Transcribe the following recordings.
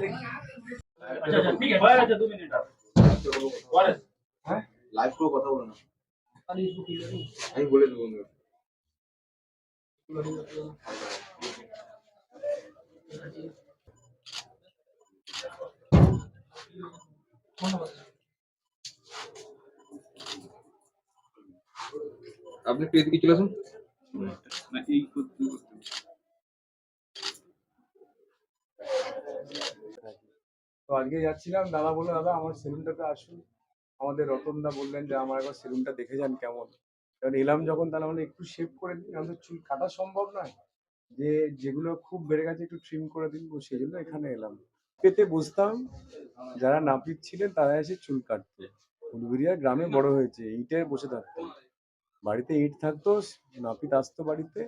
अच्छा अच्छा ठीक है भाई अच्छा दो मिनट आप और লাইভ করে কথা বলো না अरे इसको ठीक है আমি বলে দেবো বন্ধুরা। আপনি একটু এদিকে চলে আসুন? না এই করতে করতে তো আজকে যাচ্ছিলাম দাদা বলল দাদা আমার সেলুনটাতে আসুন। আমাদের রতনদা বললেন যে আমার একবার সেলুনটা দেখে যান কেমন। কারণ এলাম যখন তাহলে আমরা একটু শেভ করে দিন। আমাদের চুল কাটা সম্ভব নয়। যে যেগুলো খুব বেড়ে গেছে একটু ট্রিম করে দিন তো সেই জন্য এখানে এলাম। পেতে বসতাম। যারা নাপিত ছিলেন তারা এসে চুল কাটতো। উলুবেরিয়া গ্রামে বড় হয়েছে ইটে বসে থাকতাম। বাড়িতে ইট থাকতো, নাপিত আসতো বাড়িতে,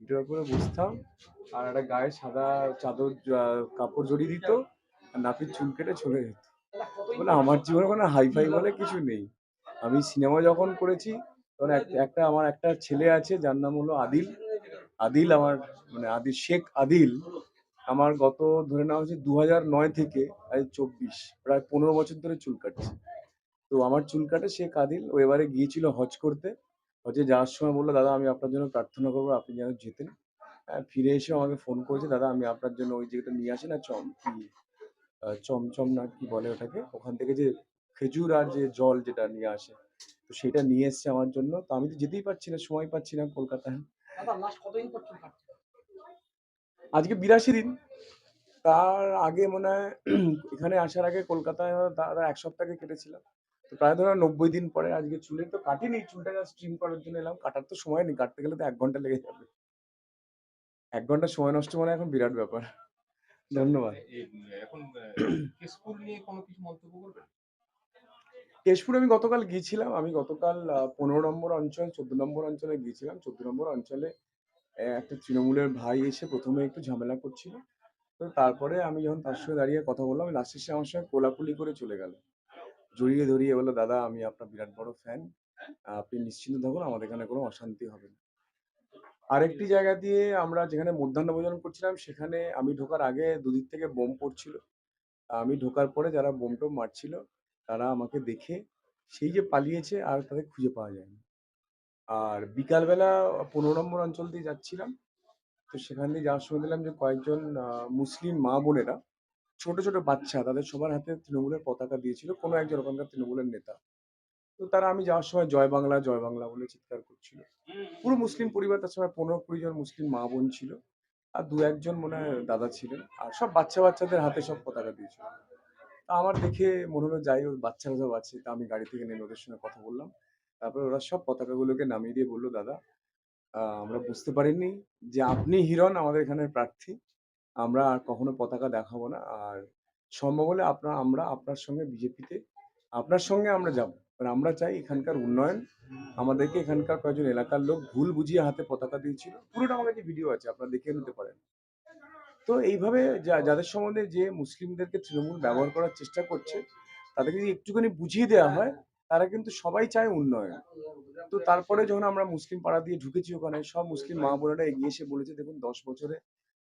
ইটের উপরে বসতাম, আর একটা গায়ে সাদা চাদর কাপড় জড়িয়ে দিত, আর নাপিত চুল কেটে চলে যেত। বলে আমার জীবনে কোনো হাইফাই বলে কিছু নেই। আমি সিনেমা যখন করেছি, তখন একটা আমার একটা ছেলে আছে, যার নাম হলো আদিল। আদিল আমার মানে আদিল শেখ আদিল, আমার গত ধরে নেওয়া হচ্ছে দু হাজার নয় থেকে আজ চব্বিশ, প্রায় পনেরো বছর ধরে চুল কাটছে। তো আমার চুল কাটে শেখ আদিল। ও এবারে গিয়েছিল হজ করতে। হজে যাওয়ার সময় বলল দাদা আমি আপনার জন্য প্রার্থনা করব আপনি যেন যেতেন। হ্যাঁ, ফিরে এসে আমাকে ফোন করেছে দাদা আমি আপনার জন্য ওই যেটা নিয়ে আসি না চম কি চমচম না কি বলে ওটাকে ওখান থেকে যে খেজুর আর যে জল যেটা নিয়ে আসে তো সেটা নিয়ে এসছে আমার জন্য। তো আমি তো যেতেই পারছি না সময় পাচ্ছি না কলকাতায়। আজকে বিরাশি দিন। তার আগে মনে হয় এখানে আসার আগে কলকাতায় দাদা এক সপ্তাহে কেটেছিলাম। তো প্রায় ধরো নব্বই দিন পরে আজকে চুলে তো কাটিনি চুলটা স্ট্রিম করার জন্য এলাম। কাটার তো সময় নেই কাটতে গেলে তো এক ঘণ্টা লেগে যাবে। এক ঘণ্টা সময় নষ্ট মানে এখন বিরাট ব্যাপার। ধন্যবাদ। এখন কেশপুর নিয়ে কোনো কিছু মন্তব্য করবেন? কেশপুরে আমি গতকাল গিয়েছিলাম আমি গতকাল পনেরো নম্বর অঞ্চল চোদ্দ নম্বর অঞ্চলে গিয়েছিলাম। চোদ্দ নম্বর অঞ্চলে একটা তৃণমূলের ভাই এসে প্রথমে একটু ঝামেলা করছিল। তো তারপরে আমি যখন তার সঙ্গে দাঁড়িয়ে কথা বললাম লাস্টে সে আমার সঙ্গে কোলাকুলি করে চলে গেল। জড়িয়ে ধরিয়ে বলল দাদা আমি আপনার বিরাট বড় ফ্যান আপনি নিশ্চিন্ত থাকুন আমাদের এখানে কোনো অশান্তি হবে না। আরেকটি জায়গা দিয়ে আমরা যেখানে মধ্যাহ্ন ভোজন করছিলাম সেখানে আমি ঢোকার আগে দুদিক থেকে বোম পড়ছিল। আমি ঢোকার পরে যারা বোম টোম মারছিল তারা আমাকে দেখে সেই যে পালিয়েছে আর তাদের খুঁজে পাওয়া যায়নি। আর বিকালবেলা পনেরো নম্বর অঞ্চল দিয়ে যাচ্ছিলাম তো সেখান দিয়ে যাওয়ার সময় দিলাম যে কয়েকজন মুসলিম মা বোনেরা ছোট ছোট বাচ্চা তাদের সবার হাতে তৃণমূলের পতাকা দিয়েছিল, কোনো একজন ওখানকার তৃণমূলের নেতা। তো তারা আমি যাওয়ার সময় জয় বাংলা জয় বাংলা বলে চিৎকার করছিল। পুরো মুসলিম পরিবার, তার সময় পনেরো কুড়ি জন মুসলিম মা বোন ছিল আর দু একজন মনে হয় দাদা ছিলেন আর সব বাচ্চা বাচ্চাদের হাতে সব পতাকা দিয়েছিল। তা আমার দেখে মনে হলো, যাই হোক, বাচ্চারা সব আছে, তা আমি গাড়ি থেকে নেমে ওদের সঙ্গে কথা বললাম। তারপরে ওরা সব পতাকাগুলোকে নামিয়ে দিয়ে বলল, দাদা আমরা বুঝতে পারিনি যে আপনি হিরণ, আমাদের এখানের প্রার্থী। আমরা আর কখনো পতাকা দেখাবো না। আর সম্ভব হলে আপনার, আমরা আপনার সঙ্গে বিজেপিতে, আপনার সঙ্গে আমরা যাব। কারণ আমরা চাই এখানকার উন্নয়ন। আমাদেরকে এখানকার কয়েকজন এলাকার লোক ভুল বুঝিয়ে হাতে পতাকা দিয়েছিল। পুরোটা আমার কাছে ভিডিও আছে, আপনারা দেখে নিতে পারেন। তো এইভাবে যাদের সম্বন্ধে যে মুসলিমদেরকে তৃণমূল ব্যবহার করার চেষ্টা করছে, তাদেরকে যদি একটুখানি বুঝিয়ে দেওয়া হয়, তারা কিন্তু সবাই চায় উন্নয়ন। তো তারপরে যখন আমরা মুসলিম পাড়া দিয়ে ঢুকেছি ওখানে, সব মুসলিম মা বোনেরা এগিয়ে এসে বলেছে, দেখুন, দশ বছরে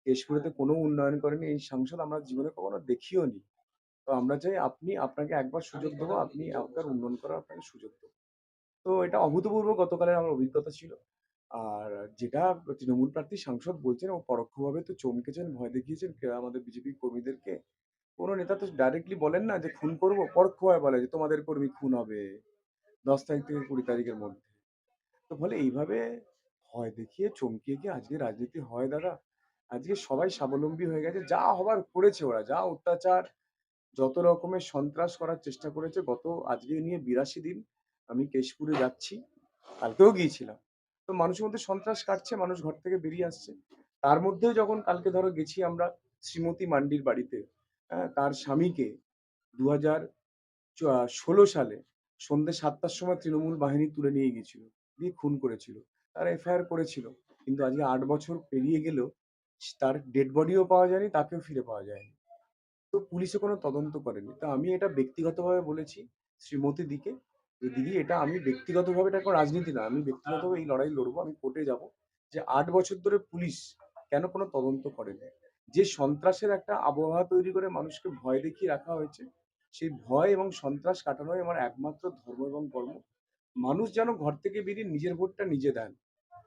কেশপুরেতে কোনো উন্নয়ন করেনি এই সাংসদ আমরা জীবনে কখনো দেখিও নি তো আমরা চাই আপনি আপনাকে একবার সুযোগ দেবো আপনি আপনার উন্নয়ন করার আপনাকে সুযোগ দেবো। তো এটা অভূতপূর্ব গতকালের আমার অভিজ্ঞতা ছিল। আর যেটা তৃণমূল প্রার্থী সাংসদ বলছেন ও পরোক্ষভাবে তো চমকেছেন ভয় দেখিয়েছেন আমাদের বিজেপি কর্মীদেরকে। কোনো নেতা তো ডাইরেক্টলি বলেন না যে খুন করব পরোক্ষভাবে বলে যে তোমাদের কর্মী খুন হবে দশ তারিখ থেকে কুড়ি তারিখের মধ্যে। তো ফলে এইভাবে ভয় দেখিয়ে চমকিয়ে কি আজকে রাজনীতি হয় দাদা? আজকে সবাই স্বাবলম্বী হয়ে গেছে। যা হবার করেছে ওরা যা অত্যাচার যত রকমের সন্ত্রাস করার চেষ্টা করেছে গত আজকে নিয়ে বিরাশি দিন আমি কেশপুরে যাচ্ছি কালকেও গিয়েছিলাম। তো মানুষের মধ্যে সন্ত্রাস কাটছে মানুষ ঘর থেকে বেরিয়ে আসছে। তার মধ্যেও যখন কালকে ধরো গেছি আমরা শ্রীমতী মান্ডির বাড়িতে হ্যাঁ, তার স্বামীকে দু হাজার ষোলো সালে সন্ধ্যে সাতটার সময় তৃণমূল বাহিনী তুলে নিয়ে গিয়েছিল দিয়ে খুন করেছিল। তারা এফআইআর করেছিল কিন্তু আজকে আট বছর পেরিয়ে গেলেও তার ডেড বডিও পাওয়া যায়নি, তাকেও ফিরে পাওয়া যায়নি। তো পুলিশে কোনো তদন্ত করেনি। তো আমি এটা ব্যক্তিগতভাবে বলেছি শ্রীমতী দিকে যে, দিদি, এটা আমি ব্যক্তিগতভাবে, এটা কোনো রাজনীতি না। আমি ব্যক্তিগতভাবে এই লড়াই লড়বো, আমি কোর্টে যাব যে, আট বছর ধরে পুলিশ কেন কোনো তদন্ত করেনি? যে সন্ত্রাসের একটা আবহাওয়া তৈরি করে মানুষকে ভয় দেখিয়ে রাখা হয়েছে, সেই ভয় এবং সন্ত্রাস কাটানোই আমার একমাত্র ধর্ম এবং কর্ম। মানুষ যেন ঘর থেকে বেরিয়ে নিজের ভোটটা নিজে দেন।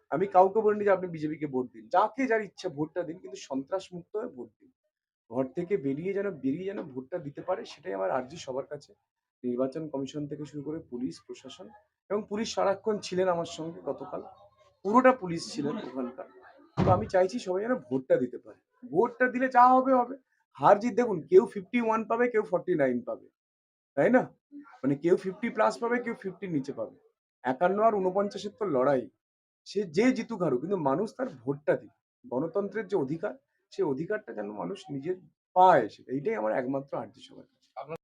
আমি কাউকে বলিনি যে আপনি বিজেপিকে ভোট দিন। যাকে যার ইচ্ছা ভোটটা দিন, কিন্তু সন্ত্রাস মুক্ত হয়ে ভোট দিন। ঘর থেকে বেরিয়ে যেন বেরিয়ে যেন ভোটটা দিতে পারে, সেটাই আমার আর্জি সবার কাছে। নির্বাচন কমিশন থেকে শুরু করে পুলিশ, প্রশাসন এবং পুলিশ সারাক্ষণ ছিলেন আমার সঙ্গে গতকাল। পুরোটা পুলিশ ছিলেন ওখানকার। তো আমি চাইছি সবাই যেন ভোটটা দিতে পারে। ভোটটা দিলে যা হবে হবে। হার জিত দেখুন, কেউ ফিফটি ওয়ান পাবে, কেউ ফর্টি নাইন পাবে। তাই না? মানে কেউ ফিফটি প্লাস পাবে, কেউ ফিফটির নিচে পাবে। একান্ন আর উনপঞ্চাশের তো লড়াই। সে যে জিতুক হারুক, কিন্তু মানুষ তার ভোটটা দিক গণতন্ত্রের যে অধিকার, সে অধিকারটা যেন মানুষ নিজের পায় এইটাই আমার একমাত্র আর্জি সবার।